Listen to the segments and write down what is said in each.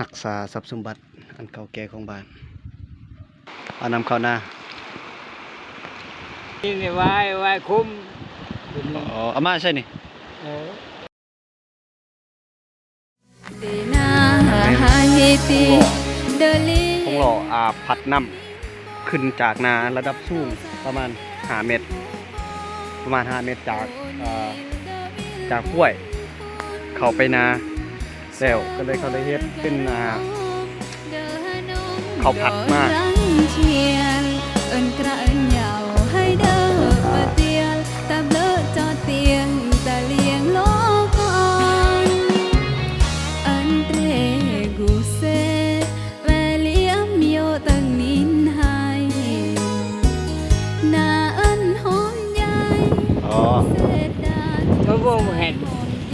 หักษาทรัพย์สมบัติอันเก่าแก่ของบ้านเอานำเข้าหน้านี่นี่ไว้ไว้คุ้มอ๋อเอามาใช่นี่เออ Dena hahiti deli คงหล่ออาพัดน้ำขึ้นจากนาระดับสูงประมาณ5เมตร ประมาณ5เมตรจากเอ่อจากห้วย เข้าไปนา แล้วก็เลยเขาเลยเฮ็ดเป็นนาเขาผัดมากเอินกระเอินยาวให้เด้อปะเตียลตาเบลอจอเตียงตาเลียงโลกอนอันเตรกูแวเลียมโยตังนินไฮนาเอินหอมใหญ่อ๋อเสดดานก็บ่เห็น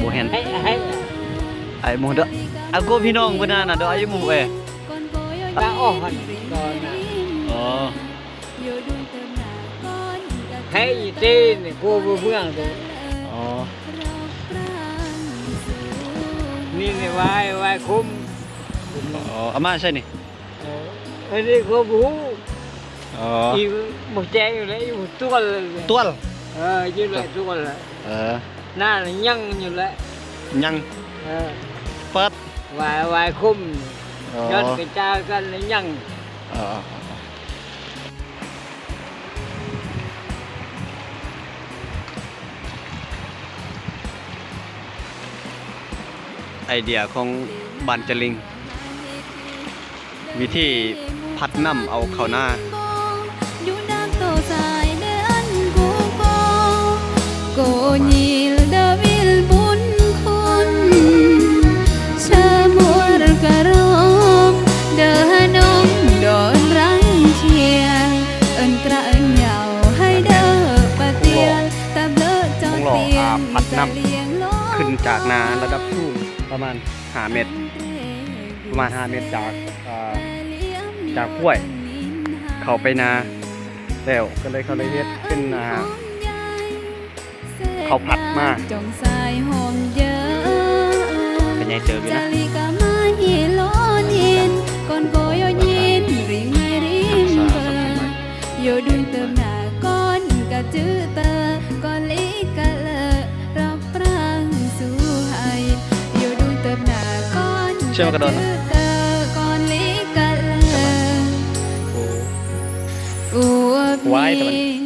บ่เห็นให้ให้ ไอ้หมูเด้ออากูพี่น้องเพิ่นน่ะน่ะเด้อไอ้หมูเอ้ยตาอ่อนก่อนนะอ๋อให้ตีนี่กูบ่เมืองเลยอ๋อนี่นี่ไว้ไว้คุ้มอ๋อเอามาใช่นี่เอออันนี้ก็บูอ๋ออีหมดแจงอยู่เลยอยู่ตัวเลยต้วนเอออยู่เลยตัวเลยเออหน้านี่ยังอยู่เลยยังเออ เปิดไว้ไว้คุ้มอ๋อยอดกระจายกันเลยยังอ๋อไอเดียของบานจลิง วิธีพัดน้ำเอาเข้าหน้าอยู่ อเตียงตาเลียงโลขึ้นจากนาระดับสูงประมาณ 5 เมตร ประมาณ 5 เมตรจากอ่อจากห้วย เข้าไปนาแล้วก็เลยเขาเลยเฮ็ดเป็นนาเขาผัดมา จงสายหอมเยอะเป็นไงเติบอยู่นะ เชื่อมากระโดดนะจื้อเตอก่อนลิกะเลอโอ้อวบไว้แต่มันมี